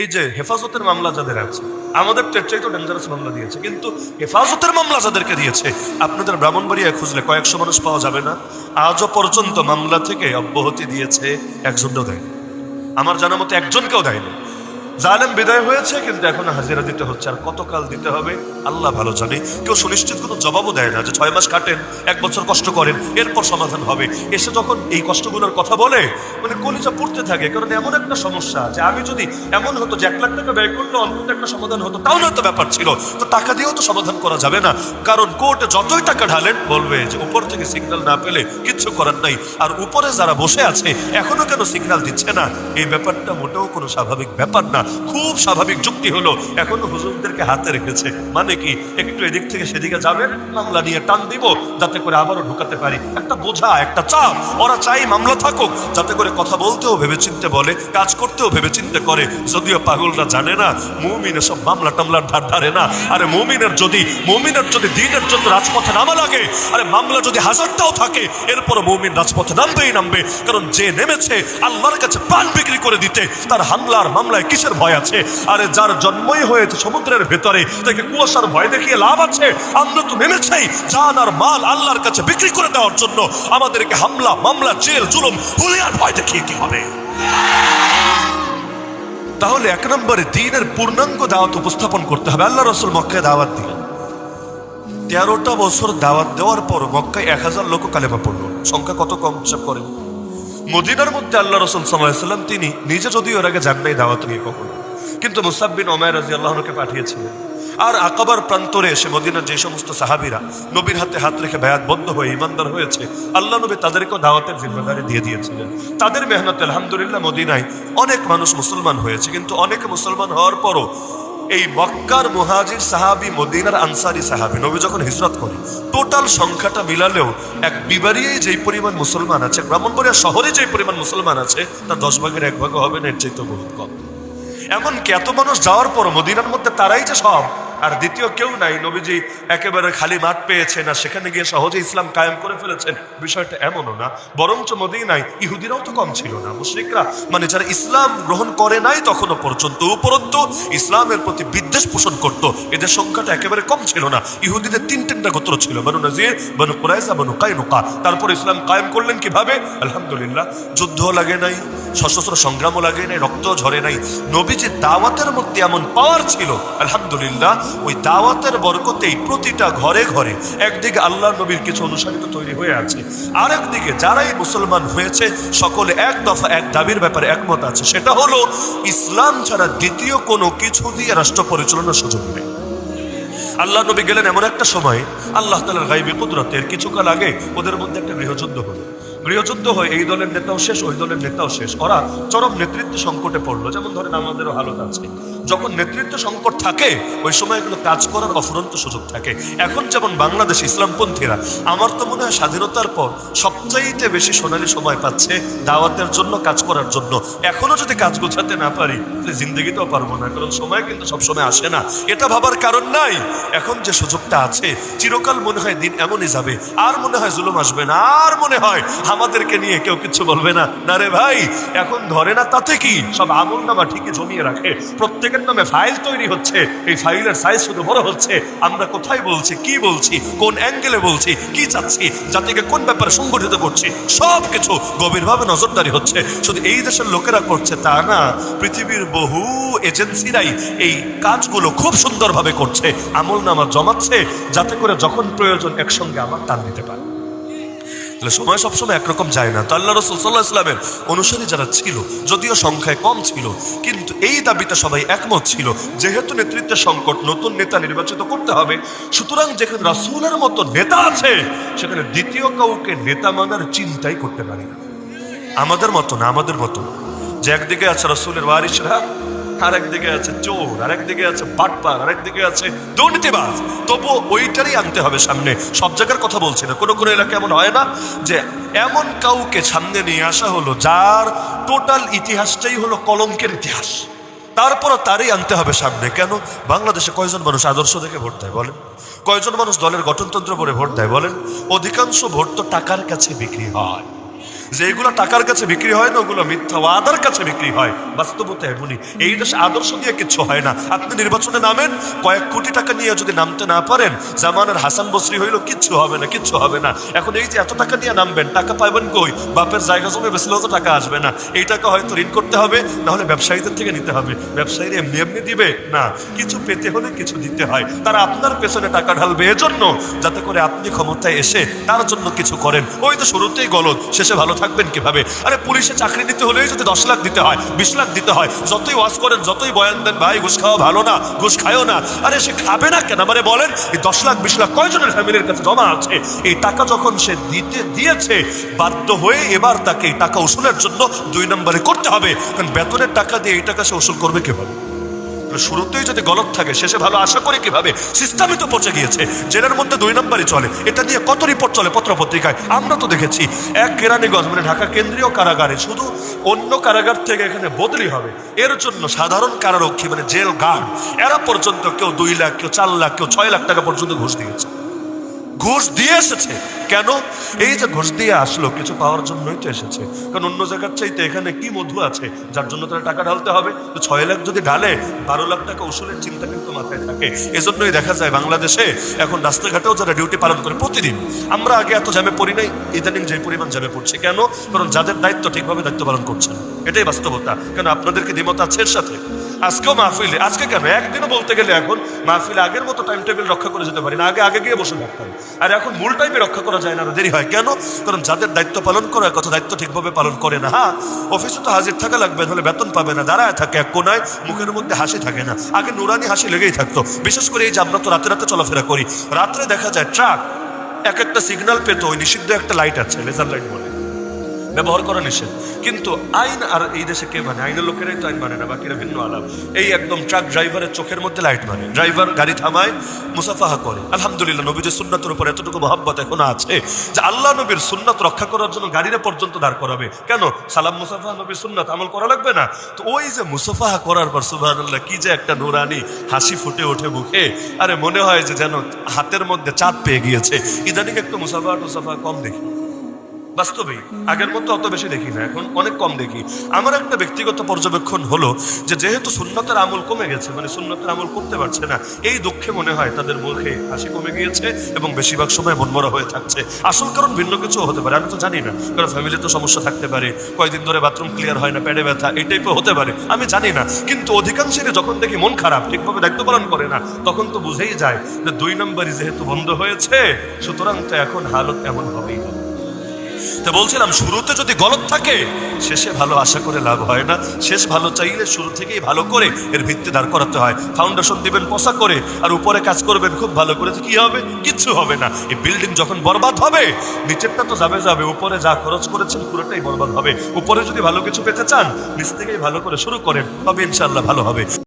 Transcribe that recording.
এই যে হেফাজতের মামলা যাদের আছে, আমাদের তো ডেঞ্জারাস মামলা দিয়েছে, কিন্তু হেফাজতের মামলা যাদেরকে দিয়েছে, আপনাদের ব্রাহ্মণবাড়িয়া খুঁজলে কয়েকশো মানুষ পাওয়া যাবে না। আজও পর্যন্ত মামলা থেকে অব্যাহতি দিয়েছে একজনও দেয়নি। আমার জানা মতো একজনকেও দেয়নি। জালেম বিদায় হয়েছে, কিন্তু এখন হাজিরা দিতে হচ্ছে। আর কতকাল দিতে হবে, আল্লাহ ভালো জানে। কেউ সুনিশ্চিত কোনো জবাবও দেয় না যে ছয় মাস কাটেন, এক বছর কষ্ট করেন, এরপর সমাধান হবে। এসে যখন এই কষ্টগুলোর কথা বলে মানে কলিজা পড়তে থাকে, কারণ এমন একটা সমস্যা যে আমি যদি এমন হতো যে এক লাখ টাকা ব্যয় করলে অন্তত একটা সমাধান হতো, তাও নয়তো ব্যাপার ছিল। তো টাকা দিয়েও তো সমাধান করা যাবে না, কারণ কোর্টে যতই টাকা ঢালেন, বলবে যে উপর থেকে সিগন্যাল না পেলে কিচ্ছু করার নাই। আর উপরে যারা বসে আছে, এখনও কেন সিগন্যাল দিচ্ছে না? এই ব্যাপারটা মোটেও কোনো স্বাভাবিক ব্যাপার না। খুব স্বাভাবিক যুক্তি হলো, এখনও হুজুরদেরকে হাতে রেখেছে। মানে কি, একটু এদিক থেকে সেদিকে যাবেন মামলা নিয়ে টান দিব, যাতে করে আবারও ঢুকাতে পারি। একটা বোঝা, একটা চাপ, ওরা চাই মামলা থাকুক, যাতে করে কথা বলতেও ভেবেচিন্তে বলে, কাজ করতেও ভেবেচিন্তে করে। যদিও পাগলরা জানে না মুমিনের সব মামলা টামলার ধার ধারে না। আরে মুমিনের যদি মুমিনের যদি দিনের জন্য রাজপথে নামা লাগে, আরে মামলা যদি হাজারটাও থাকে এরপর মুমিন রাজপথে নামবেই নামবে। কারণ যে নেমেছে, আল্লাহর কাছে পান বিক্রি করে দিতে, তার হামলার মামলায় কিসের ভয় আছে। আরে যার জন্মই হয়েছে সমুদ্রের ভেতরে, তাকে কুয়াশার ভয় দেখিয়ে লাভ আছে। আমরা তো নেমেছেই জান আর মাল আল্লাহর কাছে বিক্রি করে দেওয়ার জন্য। আমাদেরকে হামলা, মামলা, জেল, জুলুম হুলিয়ার ভয় দেখিয়ে কি হবে? তাহলে এক নম্বরে দিনের পূর্ণাঙ্গ দাওয়াত উপস্থাপন করতে হবে। আল্লাহ রসুল মক্কায় দাওয়াত দিলেন। তেরোটা বছর দাওয়াত দেওয়ার পর মক্কায় এক হাজার লোক কালেমা পড়ল। সংখ্যা কত কম হিসাব করেন? মদিনার মধ্যে আল্লাহ রসুল সাল্লাম তিনি নিজে যদিও এর আগে যান নাই দাওয়াত নিয়ে কখনো। কিন্তু মুসাব্বিন ওমায় রাজি আল্লাহকে পাঠিয়েছিলেন। আর আকাবার প্রান্তরে এসে মদিনার যে সমস্ত সাহাবিরা নবীর হাতে হাত রেখে ব্যয়াত বন্ধ হয়ে ইমানদার হয়েছে, আল্লাহ নবী তাদেরকেও দাওয়াতের জিম্মেদারি দিয়ে দিয়েছিলেন। তাদের মেহনত আলহামদুলিল্লাহ মদিনায় অনেক মানুষ মুসলমান হয়েছে, কিন্তু অনেক মুসলমান হওয়ার পরও এই মক্কার মুহাজির সাহাবি, মদিনার আনসারি সাহাবি, নবী যখন হিজরত করে টোটাল সংখ্যাটা মিলালেও এক বিবারিয়ে যেই পরিমাণ মুসলমান আছে ব্রাহ্মণবাড়িয়া শহরে যেই পরিমাণ মুসলমান আছে তা দশ ভাগের এক ভাগ হবে না, এর চাইতে বহুত কম। এমনকি এত মানুষ যাওয়ার পর মদিনার মধ্যে তারাই যে সব আর দ্বিতীয় কেউ নাই, নবীজি একেবারে খালি মাঠ পেয়েছেন আর সেখানে গিয়ে সহজে ইসলাম কায়েম করে ফেলেছেন। বিষয়টা এমনও না, বরঞ্চ মদিনায় ইহুদিরাও তো কম ছিল না, মুশরিকরা মানে যারা ইসলাম গ্রহণ করে নাই তখনও পর্যন্ত উপরন্তু ইসলামের প্রতি বিদ্বেষ পোষণ করত, এদের সংখ্যাটা একেবারে কম ছিল না, ইহুদিদের তিন তিনটা গোত্র ছিল, বানু নাজির, বানু কুরাইসা বানু কাইনুকা। তারপর ইসলাম কায়েম করলেন কীভাবে? আলহামদুলিল্লাহ যুদ্ধ লাগে নাই, সশস্ত্র সংগ্রামও লাগে নাই রক্ত ঝরে নাই, নবীজির দাওয়াতের মধ্যে এমন পাওয়ার ছিল, আলহামদুলিল্লাহ ওই দাওয়াতের বরকতেই প্রতিটা ঘরে ঘরে একদিকে আল্লাহ নবীর কিছু অনুসারিত তৈরি হয়ে আছে আর একদিকে যারাই মুসলমান হয়েছে, সকলে এক দফা, এক দাবির ব্যাপারে একমত আছে। সেটা হলো, ইসলাম ছাড়া দ্বিতীয় কোনো কিছু দিয়ে রাষ্ট্র পরিচালনার সুযোগ নেই। আল্লাহ নবী গেলেন এমন একটা সময়, আল্লাহ তালার গাইবী কুদরতের কিছুকাল আগে ওদের মধ্যে একটা গৃহযুদ্ধ হলো। গৃহযুদ্ধ হয় এই দলের নেতাও শেষ, ওই দলের নেতাও শেষ। ওরা চরম নেতৃত্ব সংকটে পড়ল। যেমন ধরেন আমাদেরও হালত আছে। যখন নেতৃত্ব সংকট থাকে, ওই সময় এগুলো কাজ করার অফুরন্ত সুযোগ থাকে। এখন যেমন বাংলাদেশ ইসলামপন্থীরা, আমার তো মনে হয় স্বাধীনতার পর সবচাইতে বেশি সোনালি সময় পাচ্ছে দাওয়াতের জন্য, কাজ করার জন্য। এখনও যদি কাজ গোছাতে না পারি, তাহলে জিন্দগিতেও পারব না, কারণ সময় কিন্তু সবসময় আসে না। এটা ভাবার কারণ নাই। এখন যে সুযোগটা আছে, চিরকাল মনে হয় দিন এমনই যাবে। আর মনে হয় জুলুম আসবে না, আর মনে হয় আমাদেরকে নিয়ে কেউ কিছু বলবে না। না রে ভাই, এখন ধরে না তাতে কি? সব আমল নামা ঠিকই জমিয়ে রাখে। প্রত্যেকের নামে ফাইল তৈরি হচ্ছে। এই ফাইলের সাইজ শুধু বড় হচ্ছে। আমরা কোথায় বলছি, কি বলছি, কোন অ্যাঙ্গেলে বলছি, কি চাচ্ছি, জাতিকে কোন ব্যাপারে সংগঠিত করছি সব কিছু গভীরভাবে নজরদারি হচ্ছে। শুধু এই দেশের লোকেরা করছে তা না, পৃথিবীর বহু এজেন্সিরাই এই কাজগুলো খুব সুন্দরভাবে করছে। আমল নামা জমাচ্ছে, যাতে করে যখন প্রয়োজন একসঙ্গে আমার টান দিতে পারে। তাহলে সময় সবসময় একরকম যায় না। তো আল্লাহ রসুল সাল্লাহ ইসলামের অনুসারী যারা ছিল, যদিও সংখ্যায় কম ছিল, কিন্তু এই দাবিতে সবাই একমত ছিল, যেহেতু নেতৃত্বের সংকট, নতুন নেতা নির্বাচিত করতে হবে। সুতরাং যেখানে রাসুলের মতো নেতা আছে, সেখানে দ্বিতীয় কাউকে নেতা মানার চিন্তাই করতে পারি না। আমাদের মতো না, আমাদের মতো। যে একদিকে আছে রসুলের ওয়ারিসরা আর একদিকে আছে চোর আর একদিকে আছে বাটপার আর একদিকে আছে দুর্নীতিবাজ। তবু ওইটারই আনতে হবে সামনে। সব জায়গার কথা বলছি না। কোনো কোনো এলাকা এমন হয় না যে এমন কাউকে সামনে নিয়ে আসা হলো যার টোটাল ইতিহাসটাই হলো কলঙ্কের ইতিহাস। তারপরও তারই আনতে হবে সামনে। কেন? বাংলাদেশে কয়জন মানুষ আদর্শ দেখে ভোট দেয় বলেন? কয়জন মানুষ দলের গঠনতন্ত্র পরে ভোট দেয় বলেন? অধিকাংশ ভোট তো টাকার কাছে বিক্রি হয়। যে এগুলো টাকার কাছে বিক্রি হয় না, ওগুলো মিথ্যা ওয়াদার কাছে বিক্রি হয়। বাস্তবতা এমনই। এই দেশে আদর্শ দিয়ে কিচ্ছু হয় না। আপনি নির্বাচনে নামেন, কয়েক কোটি টাকা নিয়ে যদি নামতে না পারেন, জামানের হাসান বসরি হইল কিচ্ছু হবে না, কিচ্ছু হবে না। এখন এই যে এত টাকা দিয়ে নামবেন, টাকা পাইবেন কই? বাপের জায়গা জমি বেসলেও তো টাকা আসবে না। এই টাকা হয়তো ঋণ করতে হবে, নাহলে ব্যবসায়ীদের থেকে নিতে হবে। ব্যবসায়ীরা এমনি এমনি দিবে? না। কিছু পেতে হলে কিছু দিতে হয়। তারা আপনার পেছনে টাকা ঢালবে এজন্য, যাতে করে আপনি ক্ষমতায় এসে তার জন্য কিছু করেন। ওই তো শুরুতেই গলদ, শেষে ভালো থাকবেন কীভাবে? আরে, পুলিশে চাকরি নিতে হলেই যদি দশ লাখ দিতে হয়, বিশ লাখ দিতে হয়, যতই ওয়াজ করেন, যতই বয়ান দেন, ভাই, ঘুষ খাওয়া ভালো না, ঘুষ খায়ও না। আরে, সে খাবে না কেন? মানে বলেন, এই দশ লাখ, বিশ লাখ কয়জনের ফ্যামিলির কাছে জমা আছে? এই টাকা যখন সে দিতে, দিয়েছে, বাধ্য হয়ে এবার তাকে এই টাকা উসুলের জন্য দুই নম্বরে করতে হবে। কারণ বেতনের টাকা দিয়ে এই টাকা সে উসুল করবে কীভাবে? শুরুতেই যদি গলত থাকে, শেষে ভালো আশা করে কীভাবে? সিস্টেমই তো পচে গিয়েছে। জেলের মধ্যে দুই নম্বরই চলে। এটা নিয়ে কত রিপোর্ট চলে পত্রপত্রিকায়? আমরা তো দেখেছি। এক কেরানীগঞ্জ মানে ঢাকা কেন্দ্রীয় কারাগারে। শুধু অন্য কারাগার থেকে এখানে বদলি হবে। এর জন্য সাধারণ কারারক্ষী মানে জেল গার্ড, এরা পর্যন্ত কেউ দুই লাখ, কেউ চার লাখ, কেউ ছয় লাখ টাকা পর্যন্ত ঘুষ দিয়েছে। ঘুষ দিয়ে এসেছে। কেন? এই যে ঘুষ দিয়ে আসলো, কিছু পাওয়ার জন্যই তো এসেছে। কারণ অন্য জায়গার চাইতে এখানে কি মধু আছে, যার জন্য তারা টাকা ঢালতে হবে? তো ছয় লাখ যদি ঢালে, বারো লাখ টাকা উসুলের চিন্তা কিন্তু মাথায় থাকে। এজন্যই দেখা যায় বাংলাদেশে এখন রাস্তাঘাটেও যারা ডিউটি পালন করে প্রতিদিন, আমরা আগে এত জ্যামে পড়ি নাই, ইদানিং যে পরিমাণ জ্যামে পড়ছে। কেন? কারণ যাদের দায়িত্ব ঠিকভাবে দায়িত্ব পালন করছেন এটাই বাস্তবতা। কেন? আপনাদেরকে দ্বিমত আছে এর সাথে? আজকেও মাহফিলে, আজকে কেন? একদিনও বলতে গেলে এখন মাহফিলে আগের মতো টাইম টেবিল রক্ষা করে যেতে পারি না, আগে আগে গিয়ে বসে থাকতাম। আর এখন মূল টাইমে রক্ষা করা যায় না, আরও দেরি হয়। কেন? কারণ যাদের দায়িত্ব পালন করার কথা দায়িত্ব ঠিকভাবে পালন করে না হ্যাঁ? অফিসে তো হাজির থাকা লাগবে হলে বেতন পাবে না, দাঁড়ায় থাকে এক কোনায় মুখের মধ্যে হাসি থাকে না। আগে নুরানি হাসি লেগেই থাকতো। বিশেষ করে এই যে আমরা তো রাতে রাতে চলাফেরা করি, রাত্রে দেখা যায়, ট্রাক, এক একটা সিগন্যাল পেতো, ওই নিষিদ্ধ একটা লাইট আছে লেজার লাইট বলে। ব্যবহার করা নিষেধ। কিন্তু আইন আর এই দেশে কে মানে? আইনের লোকেরাই তো আইন মানে না, বাকিরা ভিন্ন আলাপ। এই একদম ট্রাক ড্রাইভারের চোখের মধ্যে লাইট মানে। ড্রাইভার গাড়ি থামায়, মুসাফাহা করে। আলহামদুলিল্লাহ নবীদের সুন্নাতের উপর এতটুকু মহাব্বত এখন আছে যে আল্লাহ নবীর সুন্নাত রক্ষা করার জন্য গাড়িরা পর্যন্ত দাঁড় করাবে। কেন? সালাম, মুসাফাহা, নবীর সুন্নাত আমল করা লাগবে না? তো ওই যে মুসাফাহা করার পর, সুবহানাল্লাহ, কি যে একটা নুরানি হাসি ফুটে ওঠে মুখে। আরে মনে হয় যে যেন হাতের মধ্যে চাঁদ পেয়ে গিয়েছে। ইদানিং একটু মুসাফাহা, টুসাফাহা কম দেখি। বাস্তবেই আগের মতো অত বেশি দেখি না, এখন অনেক কম দেখি। আমার একটা ব্যক্তিগত পর্যবেক্ষণ হলো যে, যেহেতু সুন্নতের আমল কমে গেছে মানে সুন্নতের আমল করতে পারছে না, এই দুঃখে মনে হয় তাদের মুখে হাসি কমে গিয়েছে এবং বেশিরভাগ সময় মনমরা হয়ে থাকছে। আসল কারণ ভিন্ন কিছু হতে পারে, আমি তো জানি না, কারণ ফ্যামিলিতে সমস্যা থাকতে পারে কয়েকদিন ধরে বাথরুম ক্লিয়ার হয় না, পেটে ব্যথা, এই টাইপের হতে পারে, আমি জানি না। কিন্তু অধিকাংশেরই যখন দেখি মন খারাপ, ঠিকভাবে দায়িত্ব পালন করে না, তখন তো বুঝেই যায় যে, দুই নম্বরই যেহেতু বন্ধ হয়েছে, সুতরাং তো এখন হালত এমন হবেই। হবে তো বলছিলাম, শুরুতে যদি গলত থাকে, শেষে ভালো আশা করে লাভ হয় না। শেষ ভালো চাইলে শুরু থেকেই ভালো করে এর ভিত্তি দাঁড় করাতে হয়। ফাউন্ডেশন দিবেন, পচা করে, আর উপরে কাজ করবেন, খুব ভালো করে কি হবে? কিচ্ছু হবে না। এই বিল্ডিং যখন বরবাদ হবে, নিচেরটা তো যাবে যাবে, উপরে যা খরচ করেছেন পুরোটাই বরবাদ হবে। উপরে যদি ভালো কিছু পেতে চান, নিচ থেকেই ভালো করে শুরু করেন, তবে ইনশাল্লাহ ভালো হবে।